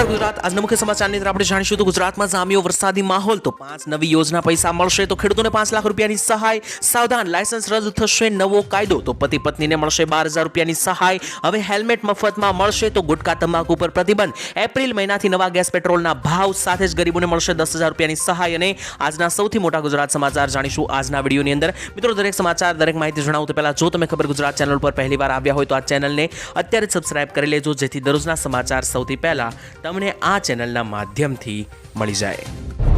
નમસ્કાર ગુજરાત. આજના મુખ્ય સમાચારની અંદર આપણે જાણીશું તો ગુજરાતમાં જામ્યો વરસાદી માહોલ તો પાંચ નવી યોજના પૈસા મળશે તો ખેડૂતોને પાંચ લાખ રૂપિયાની સહાય, સાવધાન લાયસન્સ રદ થશે, નવો કાયદો તો પતિ પત્નીને મળશે બાર હજાર રૂપિયાની સહાય. હવે હેલ્મેટ મફતમાં મળશે તો ગુટકા, તમાકુ પર પ્રતિબંધ. એપ્રિલ મહિનાથી નવા ગેસ પેટ્રોલના ભાવ સાથે જ ગરીબોને મળશે દસ હજાર રૂપિયાની સહાય અને આજના સૌથી મોટા ગુજરાત સમાચાર જાણીશું આજના વિડીયોની અંદર. મિત્રો, દરેક સમાચાર, દરેક માહિતી જણાવું તો પહેલાં જો તમે ખબર ગુજરાત ચેનલ પર પહેલી વાર આવ્યા હોય તો આ ચેનલને અત્યારે સબસ્ક્રાઇબ કરી લેજો, જેથી દરરોજના સમાચાર સૌથી પહેલા તમને આ ચેનલના માધ્યમથી મળી જાય.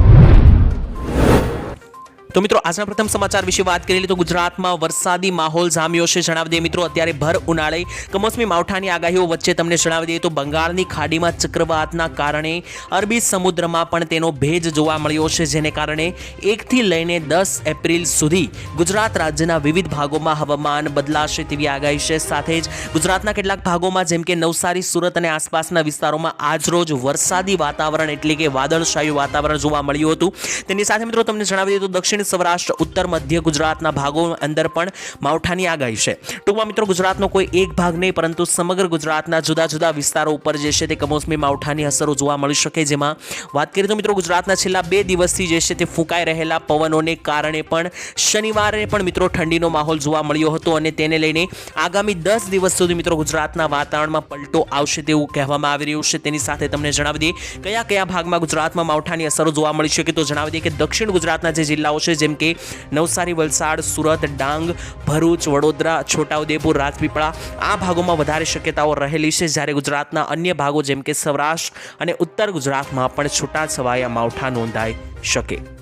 તો મિત્રો, આજના પ્રથમ સમાચાર વિશે વાત કરી તો ગુજરાતમાં વરસાદી માહોલ જામ્યો છે. જણાવી દઈએ મિત્રો, અત્યારે ભર ઉનાળે કમોસમી માવઠાની આગાહીઓ વચ્ચે તમને જણાવી દઈએ તો બંગાળની ખાડીમાં ચક્રવાતના કારણે અરબી સમુદ્રમાં પણ તેનો ભેજ જોવા મળ્યો છે, જેને કારણે એકથી લઈને દસ એપ્રિલ સુધી ગુજરાત રાજ્યના વિવિધ ભાગોમાં હવામાન બદલાશે તેવી આગાહી છે. સાથે જ ગુજરાતના કેટલાક ભાગોમાં, જેમ કે નવસારી, સુરત અને આસપાસના વિસ્તારોમાં આજરોજ વરસાદી વાતાવરણ એટલે કે વાદળછાયું વાતાવરણ જોવા મળ્યું હતું. તેની સાથે મિત્રો, તમને જણાવી દઈએ તો દક્ષિણ સૌરાષ્ટ્ર, ઉત્તર, મધ્ય ગુજરાતના ભાગો અંદર પણ માવઠાની આગાહી છે. ટૂંકમાં મિત્રો, ગુજરાતનો કોઈ એક ભાગ નહીં, પરંતુ સમગ્ર ગુજરાતના જુદા જુદા વિસ્તારો ઉપર જે છે તે કમોસમી માવઠાની અસરો જોવા મળી શકે જેમાં વાત કરીએ તો મિત્રો, ગુજરાતના છેલ્લા બે દિવસથી જે છે તે ફૂંકાઈ રહેલા પવનોને કારણે પણ શનિવારે પણ મિત્રો ઠંડીનો માહોલ જોવા મળ્યો હતો અને તેને લઈને આગામી દસ દિવસ સુધી મિત્રો ગુજરાતના વાતાવરણમાં પલટો આવશે તેવું કહેવામાં આવી રહ્યું છે. તેની સાથે તમને જણાવી દઈએ, કયા કયા ભાગમાં ગુજરાતમાં માવઠાની અસરો જોવા મળી શકે તો જણાવી દઈએ કે દક્ષિણ ગુજરાતના જે જિલ્લાઓ છે જેમ કે નવસારી, વલસાડ, સુરત, ડાંગ, ભરૂચ, વડોદરા, છોટાઉદેપુર, રાજપીપળા આ ભાગોમાં વધારે શક્યતાઓ રહેલી છે. જ્યારે ગુજરાતના અન્ય ભાગો જેમ કે સૌરાષ્ટ્ર અને ઉત્તર ગુજરાતમાં પણ છૂટાછવાયા માવઠા નોંધાઈ શકે.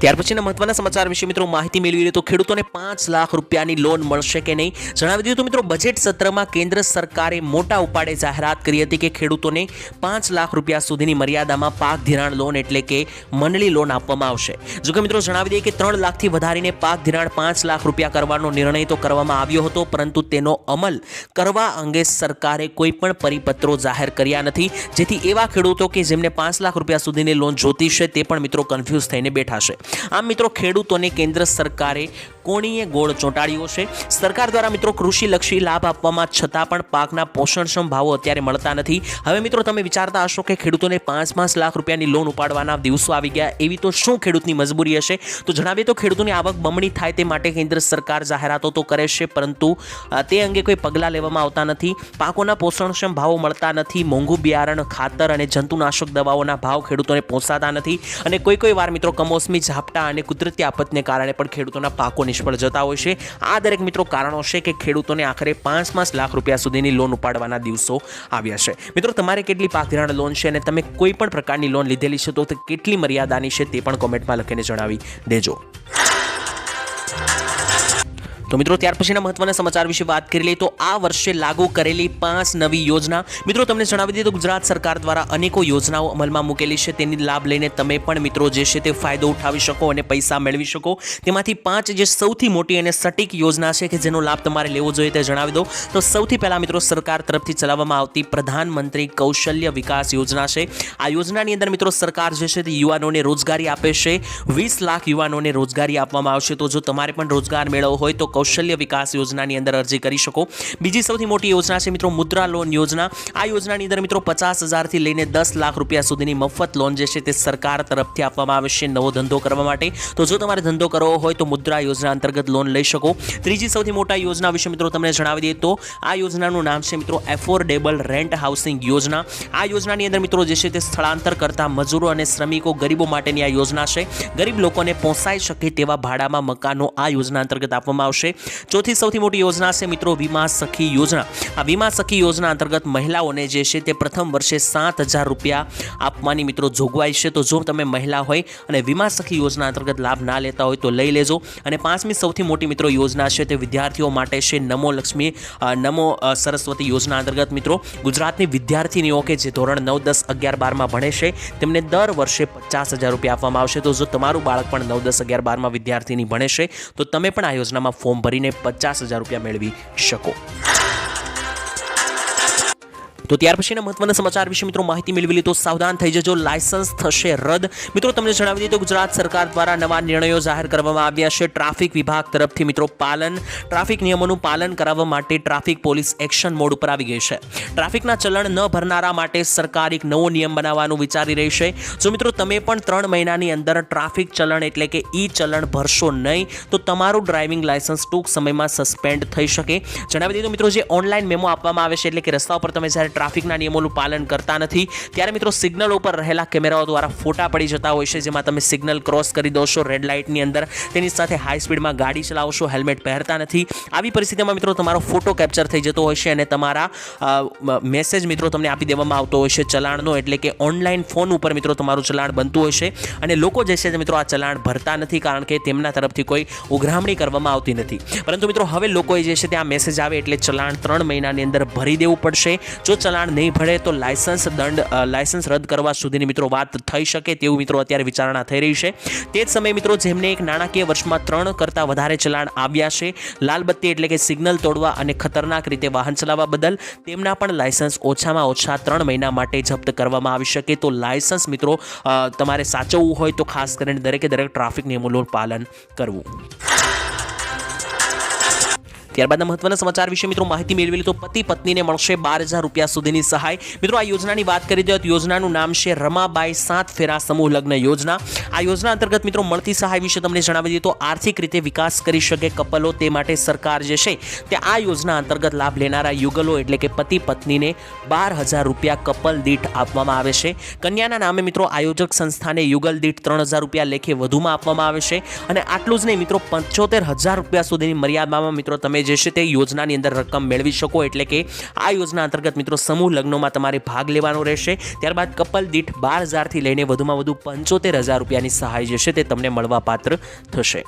ત્યાર પછીના મહત્વના સમાચાર વિશે મિત્રો માહિતી મેળવી લે તો ખેડૂતોને પાંચ લાખ રૂપિયાની લોન મળશે કે નહીં? જણાવી દીધું તો મિત્રો બજેટ સત્રમાં કેન્દ્ર સરકારે મોટા ઉપાડે જાહેરાત કરી હતી કે ખેડૂતોને પાંચ લાખ રૂપિયા સુધીની મર્યાદામાં પાક ધિરાણ લોન એટલે કે મંડળી લોન આપવામાં આવશે. જો કે મિત્રો જણાવી દઈએ કે ત્રણ લાખથી વધારીને પાક ધિરાણ પાંચ લાખ રૂપિયા કરવાનો નિર્ણય તો કરવામાં આવ્યો હતો, પરંતુ તેનો અમલ કરવા અંગે સરકારે કોઈ પણ પરિપત્રો જાહેર કર્યા નથી. જેથી એવા ખેડૂતો કે જેમને પાંચ લાખ રૂપિયા સુધીની લોન જોતી છે તે પણ મિત્રો કન્ફ્યુઝ થઈને બેઠા છે. આમ મિત્રો ખેડૂતોને કેન્દ્ર સરકારે કોણીએ ગોળ ચોંટાડ્યો છે. સરકાર દ્વારા મિત્રો કૃષિલક્ષી લાભ આપવામાં છતાં પણ પાકના પોષણક્ષમ ભાવો અત્યારે મળતા નથી. હવે મિત્રો તમે વિચારતા હશો કે ખેડૂતોને પાંચ પાંચ લાખ રૂપિયાની લોન ઉપાડવાના દિવસો આવી ગયા. એવી તો શું ખેડૂતની મજબૂરી હશે? તો જણાવીએ તો ખેડૂતોની આવક બમણી થાય તે માટે કેન્દ્ર સરકાર જાહેરાતો તો કરે છે, પરંતુ તે અંગે કોઈ પગલાં લેવામાં આવતા નથી. પાકોના પોષણક્ષમ ભાવો મળતા નથી. મોંઘું બિયારણ, ખાતર અને જંતુનાશક દવાઓના ભાવ ખેડૂતોને પહોંચાતા નથી. અને કોઈ કોઈ વાર મિત્રો કમોસમી ઝાપટા અને કુદરતી આફતને કારણે પણ ખેડૂતોના પાકો નિષ્ફળ જતા હોય છે. આ દરેક મિત્રો કારણો છે કે ખેડૂતોને આખરે પાંચ પાંચ લાખ રૂપિયા સુધીની લોન ઉપાડવાના દિવસો આવ્યા છે. મિત્રો, તમારે કેટલી પાક ધિરાણ લોન છે અને તમે કોઈ પણ પ્રકારની લોન લીધેલી છે તો તે કેટલી મર્યાદાની છે તે પણ કોમેન્ટમાં લખીને જણાવી દેજો. તો મિત્રો, ત્યાર પછીના મહત્વના સમાચાર વિશે વાત કરી લઈએ તો આ વર્ષે લાગુ કરેલી પાંચ નવી યોજના. મિત્રો, તમને જણાવી દઈએ તો ગુજરાત સરકાર દ્વારા અનેકો યોજનાઓ અમલમાં મૂકેલી છે. તેની લાભ લઈને તમે પણ, મિત્રો, જે છે તે ફાયદો ઉઠાવી શકો અને પૈસા મેળવી શકો. તેમાંથી પાંચ જે સૌથી મોટી અને સટીક યોજના છે કે જેનો લાભ તમારે લેવો જોઈએ તે જણાવી દો તો સૌથી પહેલાં, મિત્રો, સરકાર તરફથી ચલાવવામાં આવતી પ્રધાનમંત્રી કૌશલ્ય વિકાસ યોજના છે. આ યોજનાની અંદર, મિત્રો, સરકાર જે છે તે યુવાનોને રોજગારી આપે છે. વીસ લાખ યુવાનોને રોજગારી આપવામાં આવશે. તો જો તમારે પણ રોજગાર મેળવવો હોય તો કૌશલ્ય વિકાસ યોજનાની અંદર અરજી કરી શકો. બીજી સૌથી મોટી યોજના છે મિત્રો મુદ્રા લોન યોજના. આ યોજનાની અંદર મિત્રો પચાસ હજારથી લઈને દસ લાખ રૂપિયા સુધીની મફત લોન જે છે તે સરકાર તરફથી આપવામાં આવે છે નવો ધંધો કરવા માટે. તો જો તમારે ધંધો કરવો હોય તો મુદ્રા યોજના અંતર્ગત લોન લઈ શકો. ત્રીજી સૌથી મોટા યોજના વિશે મિત્રો તમને જણાવી દઈએ તો આ યોજનાનું નામ છે મિત્રો એફોર્ડેબલ રેન્ટ હાઉસિંગ યોજના. આ યોજનાની અંદર મિત્રો જે છે તે સ્થળાંતર કરતા મજૂરો અને શ્રમિકો ગરીબો માટેની આ યોજના છે. ગરીબ લોકોને પહોંચાઈ શકે તેવા ભાડામાં મકાનો આ યોજના અંતર્ગત આપવામાં આવશે. ચોથી સૌથી મોટી યોજના છે મિત્રો વીમા સખી યોજના. આ વીમા સખી યોજના અંતર્ગત મહિલાઓને જે છે તે પ્રથમ વર્ષે સાત હજાર રૂપિયા આપવાની મિત્રો જોગવાઈ છે. તો જો તમે મહિલા હોય અને વીમા સખી યોજના અંતર્ગત લાભ ના લેતા હોય તો લઈ લેજો. અને પાંચમી સૌથી મોટી મિત્રો યોજના છે તે વિદ્યાર્થીઓ માટે છે નમો લક્ષ્મી નમો સરસ્વતી યોજના અંતર્ગત મિત્રો ગુજરાતની વિદ્યાર્થીનીઓ કે જે ધોરણ નવ, દસ, અગિયાર બારમાં ભણે છે તેમને દર વર્ષે પચાસ હજાર રૂપિયા આપવામાં આવશે. તો જો તમારું બાળક પણ નવ, દસ, અગિયાર બારમાં વિદ્યાર્થીની ભણે છે તો તમે પણ આ યોજનામાં ફોર્મ ભરીને પચાસ હજાર રૂપિયા મેળવી શકો. તો ત્યાર પછીના મહત્વના સમાચાર વિશે મિત્રો માહિતી મેળવી તો સાવધાન થઈ જજો. લાયસન્સ થશે રદ. મિત્રો, તમને જણાવી દીધું ગુજરાત સરકાર દ્વારા નવા નિર્ણયો જાહેર કરવામાં આવ્યા છે. ટ્રાફિક વિભાગ તરફથી મિત્રો પાલન, ટ્રાફિક નિયમોનું પાલન કરાવવા માટે ટ્રાફિક પોલીસ એક્શન મોડ ઉપર આવી ગઈ છે. ટ્રાફિકના ચલણ ન ભરનારા માટે સરકાર એક નવો નિયમ બનાવવાનું વિચારી રહી છે. જો મિત્રો તમે પણ ત્રણ મહિનાની અંદર ટ્રાફિક ચલણ એટલે કે ઈ ચલણ ભરશો નહીં, તો તમારું ડ્રાઇવિંગ લાયસન્સ ટૂંક સમયમાં સસ્પેન્ડ થઈ શકે. જણાવી દીધું મિત્રો, જે ઓનલાઈન મેમો આપવામાં આવે છે, એટલે કે રસ્તા ઉપર તમે જ્યારે ટ્રાફિકના નિયમોનું પાલન કરતા નથી. ત્યારે મિત્રો સિગ્નલ ઉપર રહેલા કેમેરાઓ દ્વારા ફોટા પડી જતા હોય છે, જેમાં તમે સિગ્નલ ક્રોસ કરી દો છો રેડ લાઇટની અંદર. તેની સાથે હાઈ સ્પીડમાં ગાડી ચલાવશો હેલ્મેટ પહેરતા નથી. આવી પરિસ્થિતિમાં મિત્રો તમારો ફોટો કેપ્ચર થઈ જતો હોય છે અને તમારા મેસેજ મિત્રો તમને આપી દેવામાં આવતો હોય છે ચલાણનો, એટલે કે ઓનલાઈન ફોન ઉપર મિત્રો તમારું ચલાણ બનતું હોય છે. અને લોકો જે છે મિત્રો આ ચલાણ ભરતા નથી, કારણ કે તેમના તરફથી કોઈ ઉઘરામણી કરવામાં આવતી નથી. પરંતુ મિત્રો હવે લોકોએ જે છે તે આ મેસેજ આવે એટલે ચલાણ ત્રણ મહિનાની અંદર ભરી દેવું પડશે. જો ચલાણ નહીં ભરે તો લાયસન્સ દંડ લાયસન્સ રદ કરવા સુધીની મિત્રો વાત થઈ શકે તેવું મિત્રો અત્યારે વિચારણા થઈ રહી છે. તે જ સમયે મિત્રો જેમને એક નાણાકીય વર્ષમાં ત્રણ કરતાં વધારે ચલાણ આવ્યા છે, લાલબત્તી એટલે કે સિગ્નલ તોડવા અને ખતરનાક રીતે વાહન ચલાવવા બદલ તેમના પણ લાયસન્સ ઓછામાં ઓછા ત્રણ મહિના માટે જપ્ત કરવામાં આવી શકે તો લાયસન્સ મિત્રો તમારે સાચવવું હોય તો ખાસ કરીને દરેકે દરેક ટ્રાફિક નિયમોનું પાલન કરવું. ત્યારબાદના મહત્વના સમાચાર વિશે મિત્રો માહિતી મેળવેલી તો પતિ પત્નીને મળશે બાર હજાર રૂપિયા સુધીની સહાય. મિત્રો, આ યોજનાની વાત કરી દો યોજનાનું નામ છે રમાબાઈ સાત ફેરા સમૂહ લગ્ન યોજના. આ યોજના અંતર્ગત મિત્રો મળતી સહાય વિશે તમને જણાવી દઈએ તો આર્થિક રીતે વિકાસ કરી શકે કપલો તે માટે સરકાર જે છે તે આ યોજના અંતર્ગત લાભ લેનારા યુગલો એટલે કે પતિ પત્નીને બાર હજાર રૂપિયા કપલ દીઠ આપવામાં આવે છે. કન્યાના નામે મિત્રો આયોજક સંસ્થાને યુગલ દીઠ ત્રણ હજાર રૂપિયા લેખે વધુમાં આપવામાં આવે છે. અને આટલું જ નહીં મિત્રો, પંચોતેર હજાર રૂપિયા સુધીની મર્યાદામાં મિત્રો તમે જે છે તે યોજનાની અંદર રકમ મેળવી શકો, એટલે કે આ યોજના અંતર્ગત મિત્રો સમૂહ લગ્નોમાં તમારે ભાગ લેવાનો રહેશે. ત્યારબાદ કપલ દીઠ બાર હજારથી લઈને વધુમાં વધુ પંચોતેર હજાર રૂપિયાની સહાય જે છે તે તમને મળવાપાત્ર થશે.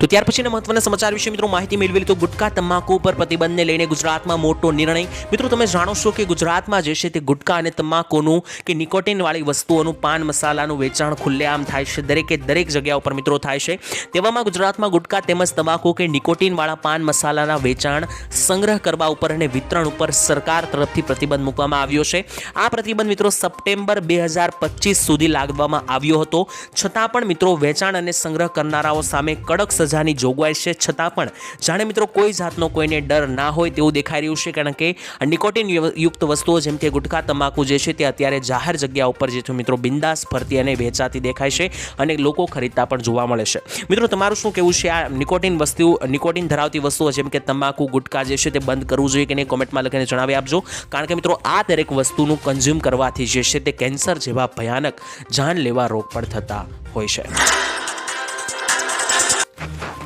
તો ત્યાર પછીના મહત્વના સમાચાર વિશે મિત્રો માહિતી મેળવેલી તો ગુટકા તમાકુ ઉપર પ્રતિબંધને લઈને ગુજરાતમાં મોટો નિર્ણય. મિત્રો તમે જાણો છો કે ગુજરાતમાં જે છે તે ગુટકા અને તમાકુનું કે નિકોટિનવાળી વસ્તુઓનું પાન મસાલાનું વેચાણ ખુલ્લેઆમ થાય છે. દરેકે દરેક જગ્યા ઉપર મિત્રો થાય છે. તેવામાં ગુજરાતમાં ગુટકા તેમજ તમાકુ કે નિકોટિનવાળા પાન મસાલાના વેચાણ સંગ્રહ કરવા ઉપર અને વિતરણ ઉપર સરકાર તરફથી પ્રતિબંધ મૂકવામાં આવ્યો છે. આ પ્રતિબંધ મિત્રો સપ્ટેમ્બર બે હજાર પચીસ સુધી લાગવામાં આવ્યો હતો. છતાં પણ મિત્રો વેચાણ અને સંગ્રહ કરનારાઓ સામે કડક સજાની જોગવાઈ છે. છતાં પણ જાણે મિત્રો કોઈ જાતનો કોઈને ડર ના હોય તેવું દેખાઈ રહ્યું છે. કારણ કે નિકોટિન યુક્ત વસ્તુઓ જેમ કે ગુટખા, તમાકુ જે છે તે અત્યારે જાહેર જગ્યા ઉપર જે મિત્રો બિંદાસ ફરતી અને વેચાતી દેખાય છે અને લોકો ખરીદતા પણ જોવા મળે છે. મિત્રો તમારું શું કહેવું છે? આ નિકોટિન વસ્તુ, નિકોટિન ધરાવતી વસ્તુઓ જેમ કે તમાકુ ગુટકા જે છે તે બંધ કરવું જોઈએ કે નહીં? કોમેન્ટમાં લખીને જણાવી આપજો. કારણ કે મિત્રો આ દરેક વસ્તુનું કન્ઝ્યુમ કરવાથી જે છે તે કેન્સર જેવા ભયાનક જાનલેવા રોગ પણ થતા હોય છે.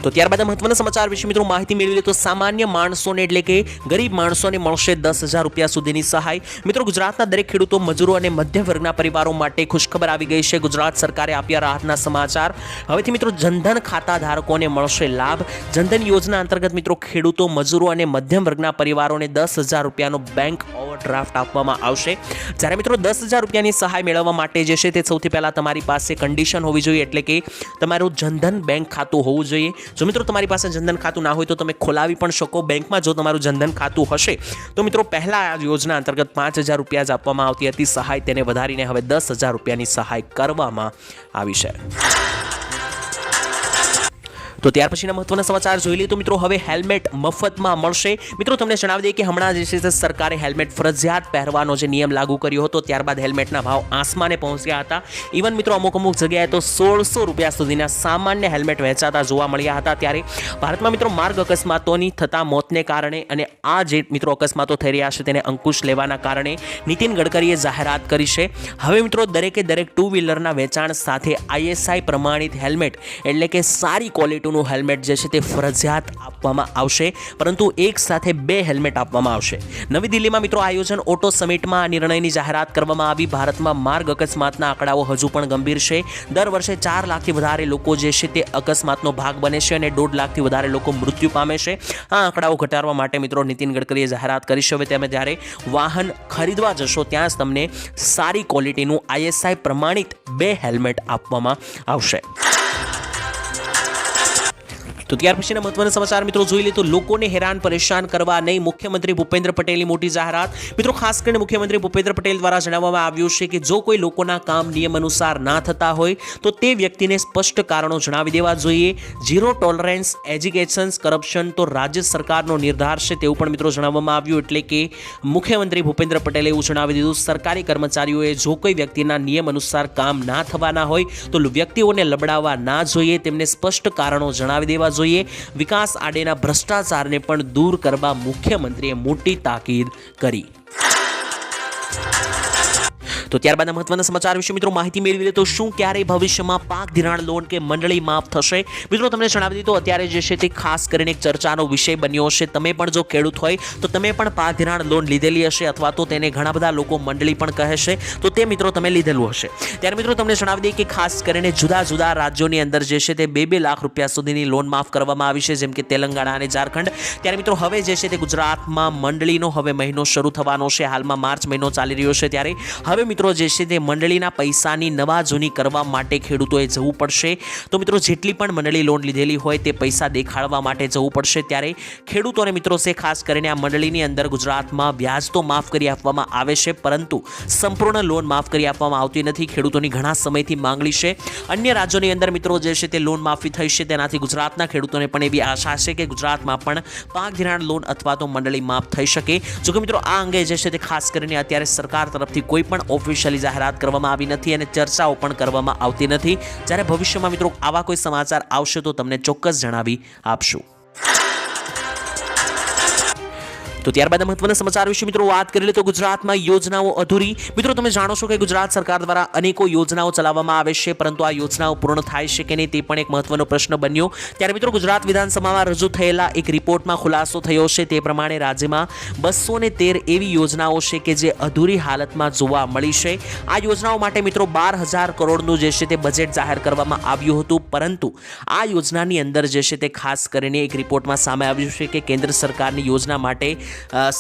તો ત્યારબાદ મહત્વના સમાચાર વિશે મિત્રો માહિતી મેળવી તો સામાન્ય માણસોને એટલે કે ગરીબ માણસોને મળશે દસ હજાર રૂપિયા સુધીની સહાય. મિત્રો ગુજરાતના દરેક ખેડૂતો, મજૂરો અને મધ્ય વર્ગના પરિવારો માટે ખુશખબર આવી ગઈ છે. ગુજરાત સરકારે આપ્યા રાહતના સમાચાર. હવેથી મિત્રો જનધન ખાતા ધારકોને મળશે લાભ. જનધન યોજના અંતર્ગત મિત્રો ખેડૂતો, મજૂરો અને મધ્યમ વર્ગના પરિવારોને દસ હજાર રૂપિયાનો બેંક ઓવરડ્રાફ્ટ આપવામાં આવશે. જ્યારે મિત્રો દસ હજાર રૂપિયાની સહાય મેળવવા માટે જે છે તે સૌથી પહેલાં તમારી પાસે કન્ડિશન હોવી જોઈએ. એટલે કે તમારું જનધન બેંક ખાતું હોવું જોઈએ. જો મિત્રો તમારી પાસે જનધન ખાતું ના હોય તો તમે ખોલાવી પણ શકો બેંકમાં જો તમારું જનધન ખાતું હશે, તો મિત્રો પહેલાં આ યોજના અંતર્ગત પાંચ હજાર રૂપિયા જ આપવામાં આવતી હતી. સહાય તેને વધારીને હવે દસ હજાર રૂપિયાની સહાય કરવામાં આવી છે. તો ત્યાર પછીના મહત્વના સમાચાર જોઈ લઈએ તો મિત્રો, હવે હેલ્મેટ મફતમાં મળશે. મિત્રો, તમને જણાવી દઈએ કે હમણાં જે છે સરકારે હેલ્મેટ ફરજિયાત પહેરવાનો જે નિયમ લાગુ કર્યો હતો, ત્યારબાદ હેલ્મેટના ભાવ આસમાને પહોંચ્યા હતા. ઇવન મિત્રો, અમુક અમુક જગ્યાએ તો સોળસો રૂપિયા સુધીના સામાન્ય હેલ્મેટ વહેંચાતા જોવા મળ્યા હતા. ત્યારે ભારતમાં મિત્રો, માર્ગ અકસ્માતોની થતા મોતને કારણે અને આ જે મિત્રો અકસ્માતો થઈ રહ્યા છે તેને અંકુશ લેવાના કારણે નીતિન ગડકરીએ જાહેરાત કરી છે. હવે મિત્રો, દરેકે દરેક ટુ વ્હીલરના વેચાણ સાથે આઈએસઆઈ પ્રમાણિત હેલ્મેટ એટલે કે સારી ક્વોલિટીનું હેલ્મેટ જે છે તે ફરજિયાત આપવામાં આવશે, પરંતુ એક સાથે બે હેલ્મેટ આપવામાં આવશે. નવી દિલ્હીમાં મિત્રો આયોજન ઓટો સમિટમાં આ નિર્ણયની જાહેરાત કરવામાં આવી. ભારતમાં માર્ગ અકસ્માતના આંકડાઓ હજુ પણ ગંભીર છે. દર વર્ષે ચાર લાખથી વધારે લોકો જે છે તે અકસ્માતનો ભાગ બને છે અને દોઢ લાખથી વધારે લોકો મૃત્યુ પામે છે. આ આંકડાઓ ઘટાડવા માટે મિત્રો નીતિન ગડકરીએ જાહેરાત કરી છે. હવે તમે જ્યારે વાહન ખરીદવા જશો ત્યાં જ તમને સારી ક્વોલિટીનું આઈએસઆઈ પ્રમાણિત બે હેલ્મેટ આપવામાં આવશે. તો ત્યાર પછીના મહત્વના સમાચાર, મિત્રો જોઈ લે તો લોકોને હેરાન, પરેશાન કરવા નહીં. મુખ્યમંત્રી ભૂપેન્દ્ર પટેલની મોટી જાહેરાત. મિત્રો, ખાસ કરીને મુખ્યમંત્રી ભૂપેન્દ્ર પટેલ દ્વારા જણાવવામાં આવ્યું છે કે જો કોઈ લોકોના કામ નિયમ અનુસાર ના થતા હોય, તો તે વ્યક્તિને સ્પષ્ટ કારણો જણાવી દેવા જોઈએ. ઝીરો ટોલરન્સ, એજ્યુકેશન્સ, કરપ્શન તો રાજ્ય સરકારનો નિર્ધાર છે તેવું પણ મિત્રો જણાવવામાં આવ્યું. એટલે કે મુખ્યમંત્રી ભૂપેન્દ્ર પટેલે એવું જણાવી દીધું, સરકારી કર્મચારીઓએ જો કોઈ વ્યક્તિના નિયમ અનુસાર કામ ના થવાના હોય, તો વ્યક્તિઓને લબડાવવા ના જોઈએ. તેમને સ્પષ્ટ કારણો જણાવી દેવા જોઈએ. વિકાસ આડેના ભ્રષ્ટાચારને પણ દૂર કરવા મુખ્યમંત્રીએ મોટી તાકીદ કરી. તો ત્યારબાદ મહત્વના સમાચાર વિશે મિત્રો માહિતી મેળવી લે તો શું ક્યારે ભવિષ્યમાં પાક ધિરાણ લોન કે મંડળી માફ થશે? મિત્રો, તમને જણાવી દીધું અત્યારે જે છે તે ખાસ કરીને એક ચર્ચાનો વિષય બન્યો હશે. તમે પણ જો ખેડૂત હોય, તો તમે પણ પાક ધિરાણ લોન લીધેલી હશે અથવા તો તેને ઘણા બધા લોકો મંડળી પણ કહે છે. તો તે મિત્રો તમે લીધેલું હશે. ત્યારે મિત્રો, તમને જણાવી દઈએ કે ખાસ કરીને જુદા જુદા રાજ્યોની અંદર જે છે તે બે બે લાખ રૂપિયા સુધીની લોન માફ કરવામાં આવી છે, જેમ કે તેલંગાણા અને ઝારખંડ. ત્યારે મિત્રો, હવે જે છે તે ગુજરાતમાં મંડળીનો હવે મહિનો શરૂ થવાનો છે. હાલમાં માર્ચ મહિનો ચાલી રહ્યો છે ત્યારે. હવે મિત્રો, જે છે તે મંડળીના પૈસાની નવા જૂની કરવા માટે ખેડૂતોએ જવું પડશે. તો મિત્રો, જેટલી પણ મંડળી લોન લીધેલી હોય તે પૈસા દેખાડવા માટે જવું પડશે. ત્યારે ખેડૂતોને મિત્રો, છે, ખાસ કરીને આ મંડળીની અંદર ગુજરાતમાં વ્યાજ તો માફ કરી આપવામાં આવે છે, પરંતુ સંપૂર્ણ લોન માફ કરી આપવામાં આવતી નથી. ખેડૂતોની ઘણા સમયથી માંગણી છે. અન્ય રાજ્યોની અંદર મિત્રો, જે છે તે લોન માફી થઈ છે, તેનાથી ગુજરાતના ખેડૂતોને પણ એવી આશા છે કે ગુજરાતમાં પણ પાક ધિરાણ લોન અથવા તો મંડળી માફ થઈ શકે. જોકે મિત્રો, આ અંગે જે છે તે ખાસ કરીને અત્યારે સરકાર તરફથી કોઈ પણ ઓફિશિયલી જાહેરાત કરવામાં આવી નથી અને ચર્ચાઓ પણ કરવામાં આવતી નથી. જ્યારે ભવિષ્યમાં મિત્રો આવા કોઈ સમાચાર આવશે તો તમને ચોક્કસ જણાવી આપશું. તો ત્યારબાદ મહત્વના સમાચાર વિશે મિત્રો વાત કરી લે તો ગુજરાતમાં યોજનાઓ અધૂરી. મિત્રો તમે જાણો છો કે ગુજરાત સરકાર દ્વારા અનેકો યોજનાઓ ચલાવવામાં આવે છે, પરંતુ આ યોજનાઓ પૂર્ણ થાય છે કે નહીં તે પણ એક મહત્વનો પ્રશ્ન બન્યો. ત્યારે મિત્રો ગુજરાત વિધાનસભામાં રજૂ થયેલા એક રિપોર્ટમાં ખુલાસો થયો છે તે પ્રમાણે રાજ્યમાં બસો તેર એવી યોજનાઓ છે કે જે અધૂરી હાલતમાં જોવા મળી છે. આ યોજનાઓ માટે મિત્રો બાર હજાર કરોડનું જે છે તે બજેટ જાહેર કરવામાં આવ્યું હતું, પરંતુ આ યોજનાની અંદર જે છે તે ખાસ કરીને એક રિપોર્ટમાં સામે આવ્યું છે કે કેન્દ્ર સરકારની યોજના માટે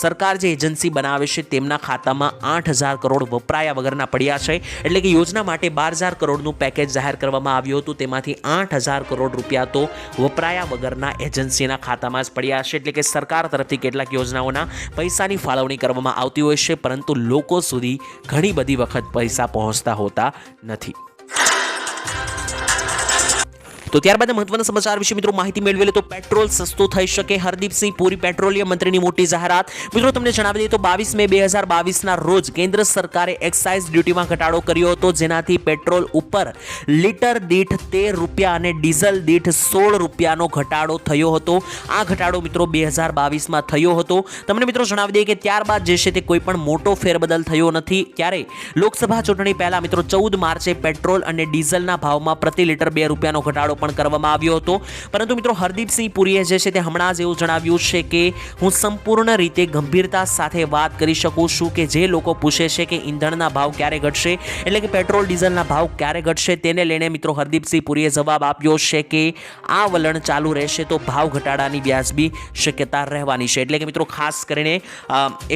સરકાર જે એજન્સી બનાવે છે તેમના ખાતામાં આઠ હજાર કરોડ વપરાયા વગરના પડ્યા છે. એટલે કે યોજના માટે બાર હજાર કરોડનું પેકેજ જાહેર કરવામાં આવ્યું હતું. તેમાંથી આઠ હજાર કરોડ રૂપિયા તો વપરાયા વગરના એજન્સીના ખાતામાં જ પડ્યા છે. એટલે કે સરકાર તરફથી કેટલાક યોજનાઓના પૈસાની ફાળવણી કરવામાં આવતી હોય છે, પરંતુ લોકો સુધી ઘણી બધી વખત પૈસા પહોંચતા હોતા નથી. તો ત્યારબાદ મહત્વના સમાચાર વિશે મિત્રો માહિતી મેળવેલી તો પેટ્રોલ સસ્તું થઈ શકે. હરદીપસિંહ પુરી પેટ્રોલિયમ મંત્રીની મોટી જાહેરાત. મિત્રો, તમને જણાવી દઈએ તો બાવીસ મે બે હજાર બાવીસના રોજ કેન્દ્ર સરકારે એક્સાઇઝ ડ્યુટીમાં ઘટાડો કર્યો હતો, જેનાથી પેટ્રોલ ઉપર લીટર દીઠ તેર રૂપિયા અને ડીઝલ દીઠ સોળ રૂપિયાનો ઘટાડો થયો હતો. આ ઘટાડો મિત્રો બે હજાર બાવીસમાં થયો હતો. તમને મિત્રો જણાવી દઈએ કે ત્યારબાદ જે છે તે કોઈ પણ મોટો ફેરબદલ થયો નથી. ત્યારે લોકસભા ચૂંટણી પહેલા મિત્રો ચૌદ માર્ચે પેટ્રોલ અને ડીઝલના ભાવમાં પ્રતિ લીટર બે રૂપિયાનો ઘટાડો પણ કરવામાં આવ્યો હતો. પરંતુ મિત્રો હરદીપસિંહ પુરીએ જે છે તે હમણાં જ એવું જણાવ્યું છે કે હું સંપૂર્ણ રીતે ગંભીરતા સાથે વાત કરી શકું છું કે જે લોકો પૂછે છે કે ઈંધણના ભાવ ક્યારે ઘટશે, એટલે કે પેટ્રોલ, ડીઝલના ભાવ ક્યારે ઘટશે, તેને લઈને મિત્રો હરદીપસિંહ પુરીએ જવાબ આપ્યો છે કે આ વલણ ચાલુ રહેશે તો ભાવ ઘટાડાની વ્યાજબી શક્યતા રહેવાની છે. એટલે કે મિત્રો ખાસ કરીને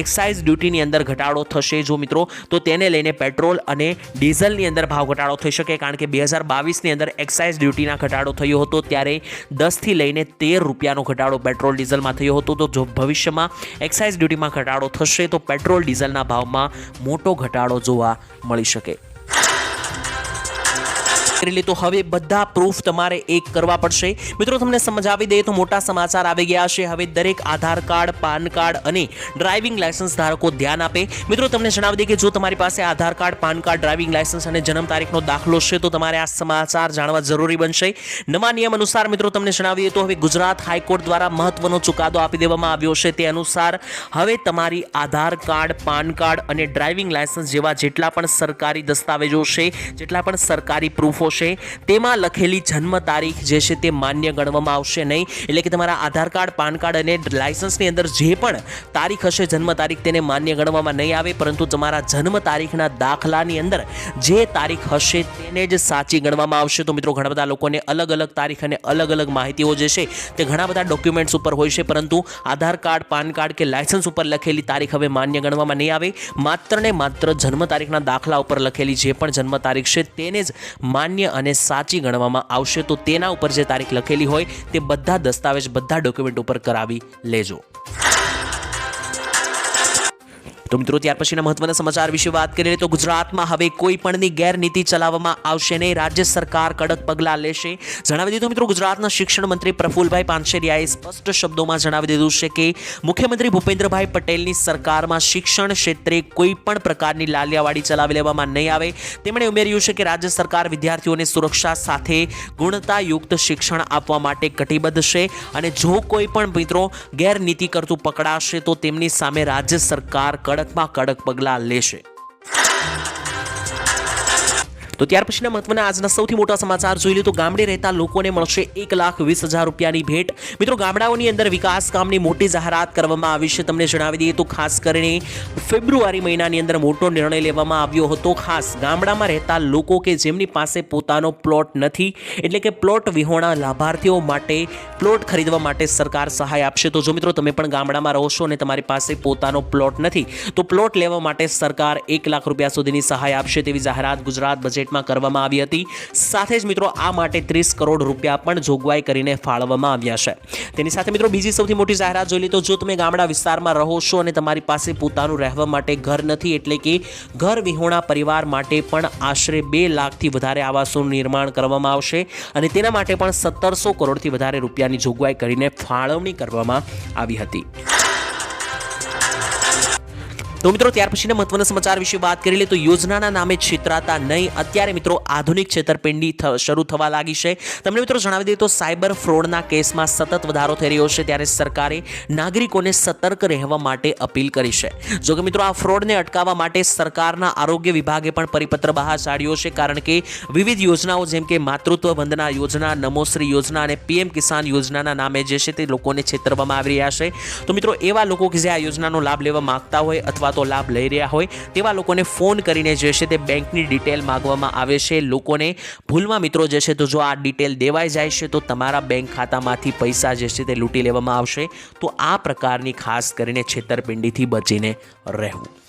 એક્સાઇઝ ડ્યુટીની અંદર ઘટાડો થશે જો મિત્રો, તો તેને લઈને પેટ્રોલ અને ડીઝલની અંદર ભાવ ઘટાડો થઈ શકે, કારણ કે બે હજાર બાવીસની અંદર એક્સાઇઝ ડ્યુટીના ઘટાડો થયો હતો ત્યારે દસથી લઈને તેર રૂપિયાનો ઘટાડો પેટ્રોલ ડીઝલમાં થયો હતો. તો જો ભવિષ્યમાં એક્સાઇઝ ડ્યુટીમાં ઘટાડો થશે તો પેટ્રોલ ડીઝલના ભાવમાં મોટો ઘટાડો જોવા મળી શકે. કરી લે તો હવે બધા પ્રૂફ તમારે એક કરવા પડશે. મિત્રો, તમને સમજાવી દઈએ તો મોટા સમાચાર આવી ગયા છે. હવે દરેક આધાર કાર્ડ, પાન કાર્ડ અને ડ્રાઇવિંગ લાયસન્સ ધારકો ધ્યાન આપે. મિત્રો, તમને જણાવી દઈએ કે જો તમારી પાસે Aadhaar card, PAN card driving licence અને જન્મ તારીખનો દાખલો છે, તો તમારે આ સમાચાર જાણવા જરૂરી બનશે. નવા નિયમ અનુસાર મિત્રો, તમને જણાવી દઈએ તો હવે ગુજરાત હાઈકોર્ટ દ્વારા મહત્વનો ચુકાદો આપી દેવામાં આવ્યો છે. તે અનુસાર હવે તમારી આધાર કાર્ડ, પાન કાર્ડ અને ડ્રાઇવિંગ લાયસન્સ જેવા જેટલા પણ સરકારી દસ્તાવેજો છે, જેટલા પણ સરકારી પ્રૂફો છે તેમાં લખેલી જન્મ તારીખ જે છે તે માન્ય ગણવામાં આવશે નહીં. એટલે કે તમારા આધાર કાર્ડ, પાન કાર્ડ અને લાયસન્સની અંદર જે પણ તારીખ હશે, જન્મ તારીખ તેને માન્ય ગણવામાં નહીં આવે. પરંતુ તમારા જન્મ તારીખના દાખલાની અંદર જે તારીખ હશે તેને જ સાચી ગણવામાં આવશે. તો મિત્રો, ઘણા બધા લોકોને અલગ અલગ તારીખ અને અલગ અલગ માહિતીઓ જે છે તે ઘણા બધા ડોક્યુમેન્ટ્સ ઉપર હોય છે. પરંતુ આધાર કાર્ડ, પાન કાર્ડ કે લાયસન્સ ઉપર લખેલી તારીખ હવે માન્ય ગણવામાં નહીં આવે. માત્ર ને માત્ર જન્મ તારીખના દાખલા ઉપર લખેલી જે પણ જન્મ તારીખ છે તેને જ માન્ય માન્ય અને સાચી ગણવામાં આવશે તો તેના ઉપર જે તારીખ લખેલી હોય તે બધા દસ્તાવેજ, બધા ડોક્યુમેન્ટ ઉપર કરાવી લેજો. તો મિત્રો, ત્યાર પછીના મહત્વના સમાચાર વિશે વાત કરીએ તો ગુજરાતમાં હવે કોઈ પણની ગેરનીતિ ચલાવવામાં આવશે નહીં. રાજ્ય સરકાર કડક પગલાં લેશે. જણાવી દીધું મિત્રો, ગુજરાતના શિક્ષણ મંત્રી પ્રફુલભાઈ પાનશેરિયાએ સ્પષ્ટ શબ્દોમાં જણાવી દીધું છે કે, મુખ્યમંત્રી ભૂપેન્દ્રભાઈ પટેલની સરકારમાં શિક્ષણ ક્ષેત્રે કોઈ પણ પ્રકારની લાલિયાવાડી ચલાવી લેવામાં નહીં આવે. તેમણે ઉમેર્યું છે કે, રાજ્ય સરકાર વિદ્યાર્થીઓને સુરક્ષા સાથે ગુણતાયુક્ત શિક્ષણ આપવા માટે કટિબદ્ધ છે અને જો કોઈ પણ મિત્રો ગેરનીતિ કરતું પકડાશે તો તેમની સામે રાજ્ય સરકાર કડકમાં કડક પગલાં લેશે. તો ત્યાર પછીના મહત્વના આજના સૌથી મોટા સમાચાર જોઈ લે તો ગામડે રહેતા લોકોને મળશે એક લાખ વીસ હજાર રૂપિયાની ભેટ. મિત્રો, ગામડાઓની અંદર વિકાસ કામની મોટી જાહેરાત કરવામાં આવી છે. તમને જણાવી દઈએ તો ખાસ કરીને ફેબ્રુઆરી મહિનાની અંદર મોટો નિર્ણય લેવામાં આવ્યો હતો. ખાસ ગામડામાં રહેતા લોકો કે જેમની પાસે પોતાનો પ્લોટ નથી, એટલે કે પ્લોટ વિહોણા લાભાર્થીઓ માટે પ્લોટ ખરીદવા માટે સરકાર સહાય આપશે. તો જો મિત્રો, તમે પણ ગામડામાં રહો છો અને તમારી પાસે પોતાનો પ્લોટ નથી, તો પ્લોટ લેવા માટે સરકાર એક લાખ રૂપિયા સુધીની સહાય આપશે તેવી જાહેરાત ગુજરાત બજેટમાં કરવામાં આવી હતી. સાથે જ મિત્રો આ માટે ત્રીસ કરોડ રૂપિયા પણ જોગવાઈ કરીને ફાળવવામાં આવ્યા છે. તેની સાથે મિત્રો બીજી સૌથી મોટી જાહેરાત જોઈ લી તો જો તમે ગામડા વિસ્તારમાં રહો છો અને તમારી પાસે પોતાનું રહેવા માટે ઘર નથી, એટલે કે ઘર વિહોણા પરિવાર માટે પણ આશરે બે લાખથી વધારે આવાસોનું નિર્માણ કરવામાં આવશે અને તેના માટે પણ સત્તરસો કરોડથી વધારે રૂપિયાની જોગવાઈ કરીને ફાળવણી કરવામાં આવી હતી. તો મિત્રો, ત્યાર પછીના મહત્વના સમાચાર વિશે વાત કરી લે તો યોજનાના નામે છેતરાતા નહીં. અત્યારે મિત્રો, આધુનિક છેતરપિંડી શરૂ થવા લાગી છે. તમને મિત્રો જણાવી દઈએ તો સાયબર ફ્રોડના કેસમાં સતત વધારો થઈ રહ્યો છે ત્યારે સરકારે નાગરિકોને સતર્ક રહેવા માટે અપીલ કરી છે. જોકે મિત્રો, આ ફ્રોડને અટકાવવા માટે સરકારના આરોગ્ય વિભાગે પણ પરિપત્ર બહાર પાડ્યો છે કારણ કે વિવિધ યોજનાઓ જેમ કે માતૃત્વ વંદના યોજના, નમોશ્રી યોજના અને પીએમ કિસાન યોજનાના નામે જે છે તે લોકોને છેતરવામાં આવી રહ્યા છે. તો મિત્રો, એવા લોકો કે જે આ યોજનાનો લાભ લેવા માંગતા હોય અથવા તો લાભ લઈ રહ્યા હોય તેવા લોકોને ફોન કરીને જે છે તે બેંકની ડિટેલ માંગવામાં આવે છે. લોકોને ભૂલમાં મિત્રો જે છે તો જો આ ડિટેલ દેવાઈ જાય છે તો તમારા બેંક ખાતામાંથી પૈસા જે છે તે લૂંટી લેવામાં આવશે. તો આ પ્રકારની ખાસ કરીને છેતરપિંડીથી બચીને રહેવું.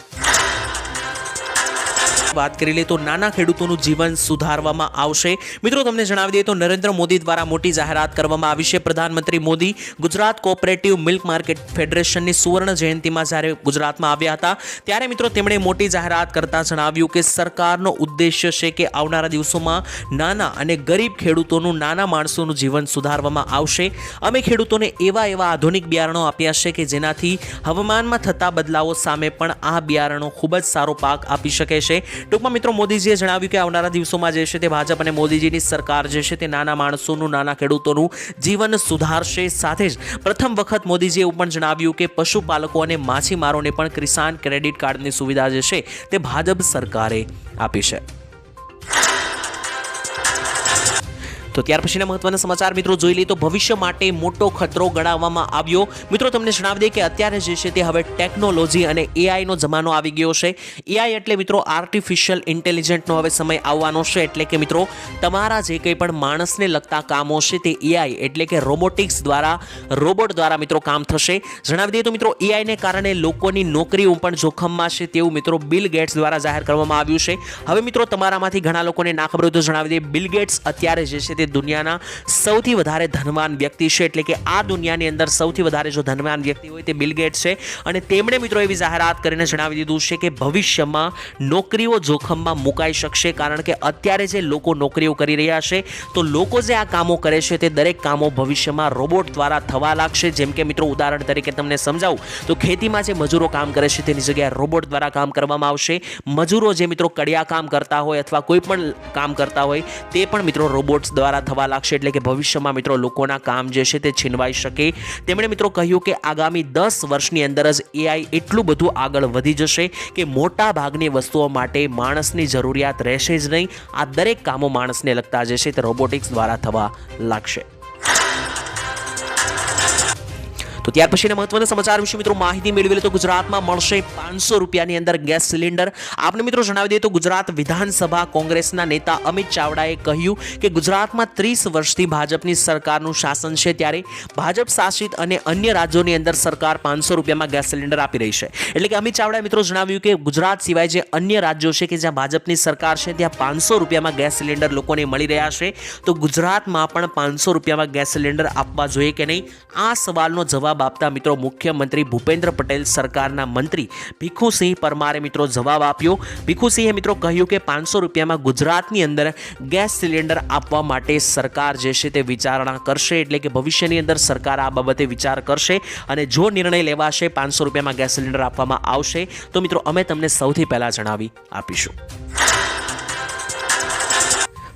વાત કરી લે તો નાના ખેડૂતોનું જીવન સુધારવામાં આવશે. મિત્રો, તમને જણાવી દઈએ તો નરેન્દ્ર મોદી દ્વારા મોટી જાહેરાત કરવામાં આવી છે. પ્રધાનમંત્રી Modi Gujarat cooperative milk market ફેડરેશનની સુવર્ણ જયંતિમાં જ્યારે ગુજરાતમાં આવ્યા હતા, ત્યારે મિત્રો તેમણે મોટી જાહેરાત કરતાં જણાવ્યું કે સરકારનો ઉદ્દેશ્ય છે કે આવનારા દિવસોમાં નાના અને ગરીબ ખેડૂતોનું નાના માણસોનું જીવન સુધારવામાં આવશે. અમે ખેડૂતોને એવા એવા આધુનિક બિયારણો આપ્યા છે કે જેનાથી હવામાનમાં થતા બદલાવો સામે પણ આ બિયારણો ખૂબ જ સારો પાક આપી શકે છે. ટૂંકમાં મિત્રો, મોદીજીએ જણાવ્યું કે આવનારા દિવસોમાં જે છે તે ભાજપ અને મોદીજીની સરકાર જે છે તે નાના માણસોનું, નાના ખેડૂતોનું જીવન સુધારશે સાથે જ. પ્રથમ વખત મોદીજીએ એવું પણ જણાવ્યું કે પશુપાલકો અને માછીમારોને પણ કિસાન ક્રેડિટ કાર્ડની સુવિધા જે છે તે ભાજપ સરકારે આપી છે. તો ત્યાર પછીના મહત્વના સમાચાર, મિત્રો જોઈ લઈએ તો ભવિષ્ય માટે મોટો ખતરો ગણાવવામાં આવ્યો. મિત્રો, તમને જણાવી દઈએ કે અત્યારે જે છે તે હવે ટેકનોલોજી અને એઆઈનો જમાનો આવી ગયો છે. એઆઈ એટલે, મિત્રો આર્ટિફિશિયલ ઇન્ટેલિજન્ટનો હવે સમય આવવાનો છે. એટલે કે, મિત્રો, તમારા જે કંઈ પણ માણસને લગતા કામો છે તે એઆઈ એટલે કે રોબોટિક્સ દ્વારા રોબોટ દ્વારા, મિત્રો, કામ થશે. જણાવી દઈએ તો, મિત્રો એઆઈને કારણે લોકોની નોકરીઓ પણ જોખમમાં છે તેવું, મિત્રો બિલ ગેટ્સ દ્વારા જાહેર કરવામાં આવ્યું છે. હવે, મિત્રો, તમારામાંથી ઘણા લોકોને ના ખબર હોય તો જણાવી દઈએ. બિલ ગેટ્સ અત્યારે જે છે તે દુનિયાના સૌથી વધારે ધનવાન વ્યક્તિ છે. એટલે કે આ દુનિયાની અંદર સૌથી વધારે જો ધનવાન વ્યક્તિ હોય તે બિલગેટ છે. અને તેમણે મિત્રો એવી જાહેરાત કરીને જણાવી દીધું છે કે ભવિષ્યમાં નોકરીઓ જોખમમાં મુકાઈ શકશે. કારણ કે અત્યારે જે લોકો નોકરીઓ કરી રહ્યા છે, તો લોકો જે આ કામો કરે છે તે દરેક કામો ભવિષ્યમાં રોબોટ દ્વારા થવા લાગશે. જેમ કે મિત્રો ઉદાહરણ તરીકે તમને સમજાવું, તો ખેતીમાં જે મજૂરો કામ કરે છે તેની જગ્યાએ રોબોટ દ્વારા કામ કરવામાં આવશે. મજૂરો જે મિત્રો કડિયા કામ કરતા હોય અથવા કોઈ પણ કામ કરતા હોય, તે પણ મિત્રો રોબોટ્સ દ્વારા થવા લાગશે એટલે કે ભવિષ્યમાં મિત્રો લોકોના કામ જે છે તે છીનવાઈ શકે. તેમણે મિત્રો કહ્યું કે આગામી દસ વર્ષની અંદર જ એઆઈ એટલું બધું આગળ વધી જશે કે મોટા ભાગની વસ્તુઓ માટે માણસની જરૂરિયાત રહેશે જ નહીં. આ દરેક કામો માણસને લગતા જે છે તે રોબોટિક્સ દ્વારા થવા લાગશે. તો ત્યાર પછીના મહત્વના સમાચાર વિશે મિત્રો માહિતી મેળવી લે તો ગુજરાતમાં મળશે પાંચસો રૂપિયાની અંદર ગેસ સિલિન્ડર. આપને મિત્રો જણાવી દઈએ તો ગુજરાત વિધાનસભા કોંગ્રેસના નેતા અમિત ચાવડાએ કહ્યું કે ગુજરાતમાં ત્રીસ વર્ષથી ભાજપની સરકારનું શાસન છે ત્યારે ભાજપ શાસિત અને અન્ય રાજ્યોની અંદર સરકાર પાંચસો રૂપિયામાં ગેસ સિલિન્ડર આપી રહી છે. એટલે કે અમિત ચાવડાએ મિત્રો જણાવ્યું કે ગુજરાત સિવાય જે અન્ય રાજ્યો છે કે જ્યાં ભાજપની સરકાર છે ત્યાં પાંચસો રૂપિયામાં ગેસ સિલિન્ડર લોકોને મળી રહ્યા છે. તો ગુજરાતમાં પણ પાંચસો રૂપિયામાં ગેસ સિલિન્ડર આપવા જોઈએ કે નહીં? આ સવાલનો જવાબ આપતા મિત્રો મુખ્યમંત્રી ભૂપેન્દ્ર પટેલ સરકારના મંત્રી ભીખુસિંહ પરમારે મિત્રો જવાબ આપ્યો. ભીખુસિંહે મિત્રો કહ્યું કે પાંચસો રૂપિયામાં ગુજરાતની અંદર ગેસ સિલિન્ડર આપવા માટે સરકાર જે છે તે વિચારણા કરશે, એટલે કે ભવિષ્યની અંદર સરકાર આ બાબતે વિચાર કરશે અને જો નિર્ણય લેવાશે પાંચસો રૂપિયામાં ગેસ સિલિન્ડર આપવામાં આવશે, તો મિત્રો અમે તમને સૌથી પહેલાં જણાવી આપીશું.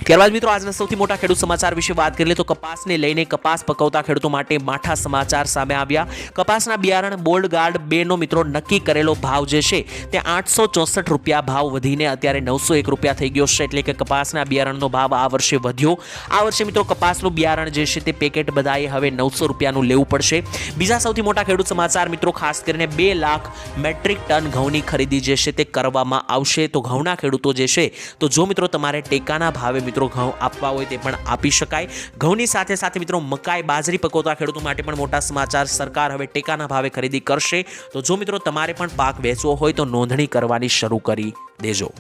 ત્યારબાદ મિત્રો, આજના સૌથી મોટા ખેડૂત સમાચાર વિશે વાત કરીએ તો કપાસને લઈને કપાસ પકવતા ખેડૂતો માટે માઠા સમાચાર સામે આવ્યા. કપાસના બિયારણ બોલ્ડ ગાર્ડ બેનો મિત્રો, નક્કી કરેલો ભાવ જે છે તે આઠસો ચોસઠ રૂપિયા ભાવ વધીને અત્યારે નવસો એક રૂપિયા થઈ ગયો છે. એટલે કે કપાસના બિયારણનો ભાવ આ વર્ષે વધ્યો. આ વર્ષે મિત્રો, કપાસનું બિયારણ જે છે તે પેકેટ બધાએ હવે નવસો રૂપિયાનું લેવું પડશે. બીજા સૌથી મોટા ખેડૂત સમાચાર મિત્રો, ખાસ કરીને બે લાખ મેટ્રિક ટન ઘઉંની ખરીદી જે છે તે કરવામાં આવશે. તો ઘઉંના ખેડૂતો જે છે, તો જો મિત્રો, તમારે ટેકાના ભાવે મિત્રો ઘઉં આપવા હોય તે પણ આપી શકાય. ઘઉંની સાથે સાથે મિત્રો મકાઈ, બાજરી પકવતા ખેડૂતો માટે પણ મોટા સમાચાર સરકાર હવે ટેકાના ભાવે ખરીદી કરશે. તો જો મિત્રો તમારે પણ પાક વેચવો હોય તો નોંધણી કરવાની શરૂ કરી દેજો.